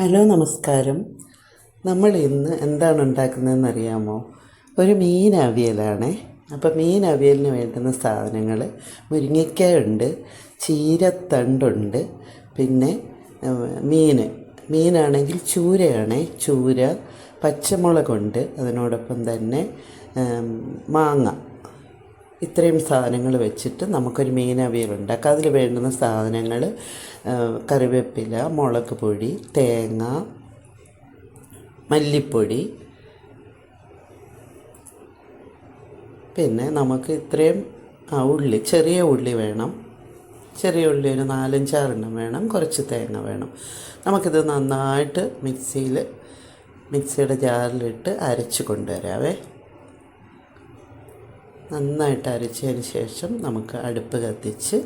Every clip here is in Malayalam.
ഹലോ നമസ്കാരം. നമ്മൾ ഇന്ന് എന്താണ് ഉണ്ടാക്കുന്നതെന്ന് അറിയാമോ? ഒരു മീൻ അവിയലാണ്. അപ്പോൾ മീൻ അവിയലിന് വേണ്ടുന്ന സാധനങ്ങൾ മുരിങ്ങയ്ക്കായ ഉണ്ട് ചീരത്തണ്ടുണ്ട് പിന്നെ മീൻ. മീനാണെങ്കിൽ ചൂരയാണ്. ചൂര പച്ചമുളകുണ്ട് അതിനോടൊപ്പം തന്നെ മാങ്ങ. ഇത്രയും സാധനങ്ങൾ വെച്ചിട്ട് നമുക്കൊരു മീൻ അവിയൽ ഉണ്ടാക്കാം അതിൽ വേണ്ടുന്ന സാധനങ്ങൾ കറിവേപ്പില മുളക് പൊടി തേങ്ങ മല്ലിപ്പൊടി. പിന്നെ നമുക്ക് ഇത്രയും ഉള്ളി ചെറിയ ഉള്ളി വേണം. ചെറിയ ഉള്ളി ഒരു നാലഞ്ചാറെണ്ണം വേണം. കുറച്ച് തേങ്ങ വേണം. നമുക്കിത് നന്നായിട്ട് മിക്സിയിൽ മിക്സിയുടെ ജാറിലിട്ട് അരച്ച് കൊണ്ടുവരാവേ. നന്നായിട്ട് അരച്ചതിന് ശേഷം നമുക്ക് അടുപ്പ് കത്തിച്ച്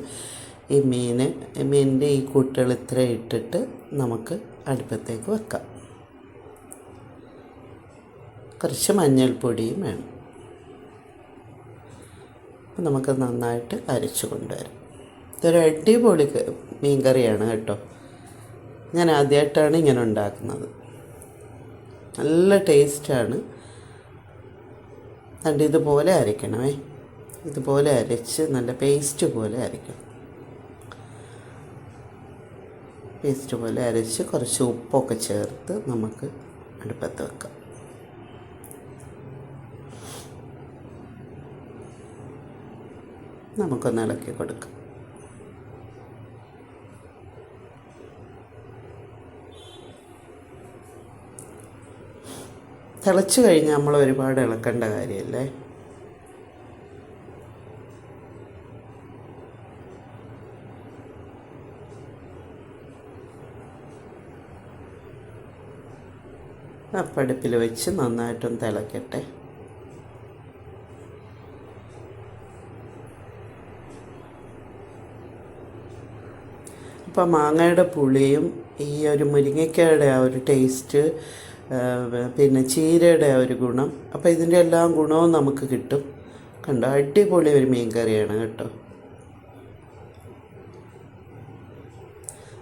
ഈ മീൻ മീനിന്റെ ഈ കൂട്ടുകൾ ഇത്ര ഇട്ടിട്ട് നമുക്ക് അടുപ്പത്തേക്ക് വെക്കാം. കുറച്ച് മഞ്ഞൾപ്പൊടിയും വേണം. അപ്പം നമുക്ക് നന്നായിട്ട് അരച്ച് കൊണ്ടുവരാം. ഇതൊരു അടിപൊളി മീൻ കറിയാണ് കേട്ടോ. ഞാൻ ആദ്യമായിട്ടാണ് ഇങ്ങനെ ഉണ്ടാക്കുന്നത്. നല്ല ടേസ്റ്റാണ് കണ്ട് ഇതുപോലെ അരയ്ക്കണമേ. ഇതുപോലെ അരച്ച് നല്ല പേസ്റ്റ് പോലെ അരയ്ക്കണം. പേസ്റ്റ് പോലെ അരച്ച് കുറച്ച് ഉപ്പൊക്കെ ചേർത്ത് നമുക്ക് അടുപ്പത്ത് വെക്കാം. നമുക്കൊന്ന് ഇളക്കി കൊടുക്കാം. തിളച്ച് കഴിഞ്ഞാൽ നമ്മൾ ഒരുപാട് ഇളക്കേണ്ട കാര്യമല്ലേ? അപ്പടുപ്പിൽ വെച്ച് നന്നായിട്ടൊന്ന് തിളക്കട്ടെ. അപ്പോൾ മാങ്ങയുടെ പുളിയും ഈ ഒരു മുരിങ്ങയ്ക്കയുടെ ആ ഒരു ടേസ്റ്റ് പിന്നെ ചീരയുടെ ഒരു ഗുണം. അപ്പോൾ ഇതിന്റെ എല്ലാം ഗുണവും നമുക്ക് കിട്ടും. കണ്ടോ? അടിപൊളി ഒരു മീൻ കറിയാണ് കേട്ടോ.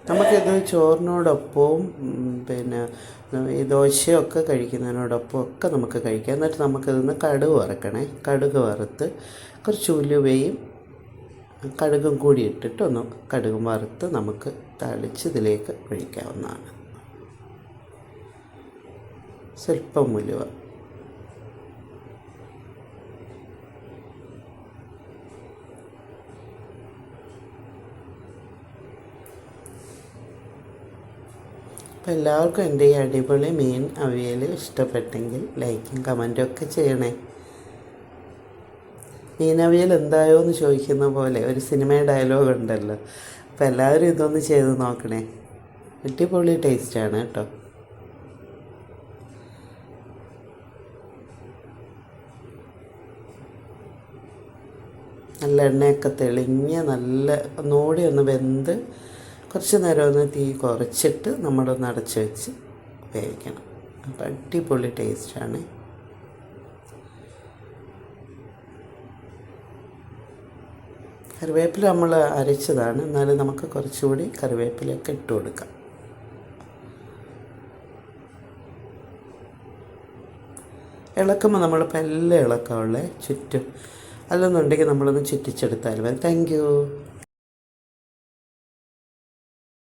നമുക്കിത് ചോറിനോടൊപ്പവും പിന്നെ ഈ ദോശയൊക്കെ കഴിക്കുന്നതിനോടൊപ്പം ഒക്കെ നമുക്ക് കഴിക്കാം. എന്നിട്ട് നമുക്കിതൊന്ന് കടുക് വറക്കണേ. കടുക് വറുത്ത് കുറച്ച് ഉലുവയും കടുകും കൂടി ഇട്ടിട്ടൊന്ന് കടുകും വറുത്ത് നമുക്ക് തളിച്ച് ഇതിലേക്ക് ഒഴിക്കാവുന്നതാണ്. സ്വല്പം ഉലുവ അപ്പോൾ എല്ലാവർക്കും എന്റെ ഈ അടിപൊളി മീൻ അവിയൽ ഇഷ്ടപ്പെട്ടെങ്കിൽ ലൈക്കും കമന്റും ഒക്കെ ചെയ്യണേ. മീനവിയൽ എന്തായോ എന്ന് ചോദിക്കുന്ന പോലെ ഒരു സിനിമ ഡയലോഗ് ഉണ്ടല്ലോ. അപ്പോൾ എല്ലാവരും ഇതൊന്ന് ചെയ്ത് നോക്കണേ. അടിപൊളി ടേസ്റ്റാണ് കേട്ടോ. നല്ല എണ്ണയൊക്കെ തെളിഞ്ഞ് നല്ല ഒന്നുകൂടി ഒന്ന് വെന്ത് കുറച്ച് നേരം ഒന്ന് തീ കുറച്ചിട്ട് നമ്മളൊന്ന് അടച്ച് വെച്ച് വേവിക്കണം. അപ്പം അടിപൊളി ടേസ്റ്റാണ് കറിവേപ്പില നമ്മൾ അരച്ചതാണ്. എന്നാലും നമുക്ക് കുറച്ചുകൂടി കറിവേപ്പിലയൊക്കെ ഇട്ട് കൊടുക്കാം. ഇളക്കുമ്പോൾ നമ്മൾ എല്ലാം ഇളക്കാവുള്ളേ ചുറ്റും അല്ലെന്നുണ്ടെങ്കിൽ നമ്മളൊന്ന് ചുറ്റിച്ചെടുത്താൽ മതി. താങ്ക്